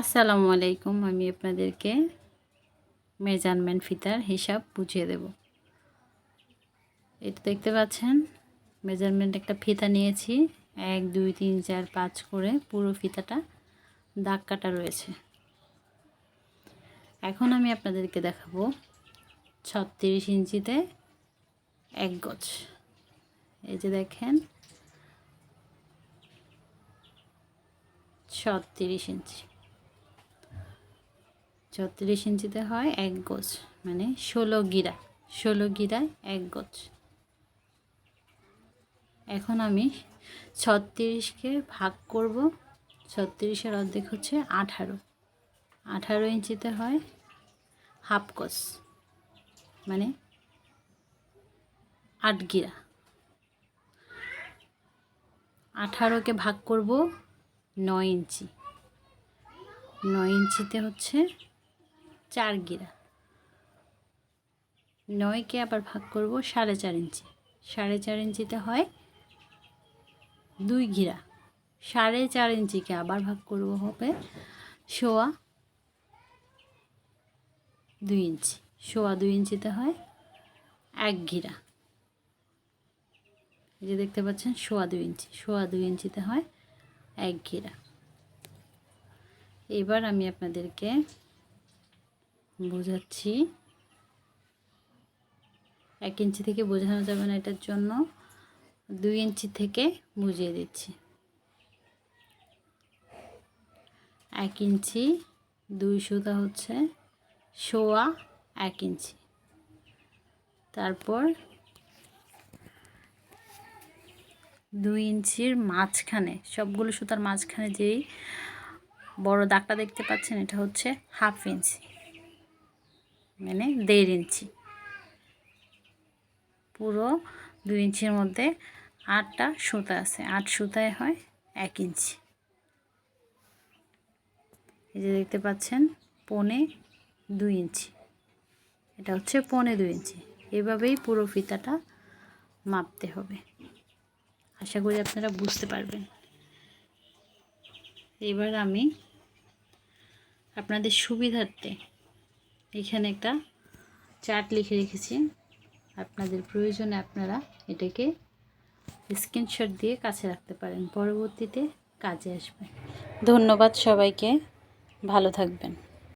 আসসালামু আলাইকুম, আমি আপনাদেরকে মেজারমেন্ট ফিতার হিসাব বুঝিয়ে দেব। এটা দেখতে পাচ্ছেন মেজারমেন্ট একটা ফিতা নিয়েছি। এক, দুই, তিন, চার, পাঁচ করে পুরো ফিতাটা দাগ কাটা রয়েছে। এখন আমি আপনাদেরকে দেখাবো ছত্রিশ ইঞ্চিতে এক গজ। এই যে দেখেন, ছত্রিশ ইঞ্চি। ছত্রিশ ইঞ্চিতে হয় এক গোছ মানে ষোলো গিরা, ষোলো গিরায় এক গোছ। এখন আমি ছত্রিশকে ভাগ করব, ছত্রিশের অর্ধেক হচ্ছে আঠারো। আঠারো ইঞ্চিতে হয় হাফ কোষ মানে আট গিরা। আঠারোকে ভাগ করব নয় ইঞ্চি। নয় ইঞ্চিতে হচ্ছে চার গিরা নয়কে আবার ভাগ করব সাড়ে চার ইঞ্চি। সাড়ে চার ইঞ্চিতে হয় দুই ঘিরা সাড়ে চার ইঞ্চিকে আবার ভাগ করব হবে শোয়া দুই ইঞ্চি। শোয়া দুই ইঞ্চিতে হয় এক ঘিরা এই যে দেখতে পাচ্ছেন শোয়া দুই ইঞ্চি। শোয়া দুই ইঞ্চিতে হয় এক ঘিরা এবার আমি আপনাদেরকে বোঝাচ্ছি। এক ইঞ্চি থেকে বোঝানো যাবে না এটার জন্য। দুই ইঞ্চি থেকে বুঝিয়ে দিচ্ছি। এক ইঞ্চি, দুই সুতা হচ্ছে সোয়া এক ইঞ্চি। তারপর দুই ইঞ্চির মাঝখানে, সবগুলো সুতার মাঝখানে যেই বড় দাগটা দেখতে পাচ্ছেন, এটা হচ্ছে হাফ ইঞ্চি। মানে দেড় ইঞ্চি। পুরো দুই ইঞ্চির মধ্যে আটটা সুতা আছে। আট সুতায় হয় এক ইঞ্চি। এই যে দেখতে পাচ্ছেন, পনে দুই ইঞ্চি। এটা হচ্ছে পনে দুই ইঞ্চি। এভাবেই পুরো ফিতাটা মাপতে হবে। আশা করি আপনারা বুঝতে পারবেন। এবার আমি আপনাদের সুবিধার্থে এখানে একটা চার্ট লিখে রেখেছি। আপনাদের প্রয়োজনে আপনারা এটাকে স্ক্রিনশট দিয়ে কাছে রাখতে পারেন। পরবর্তীতে কাজে আসবে। ধন্যবাদ সবাইকে। ভালো থাকবেন।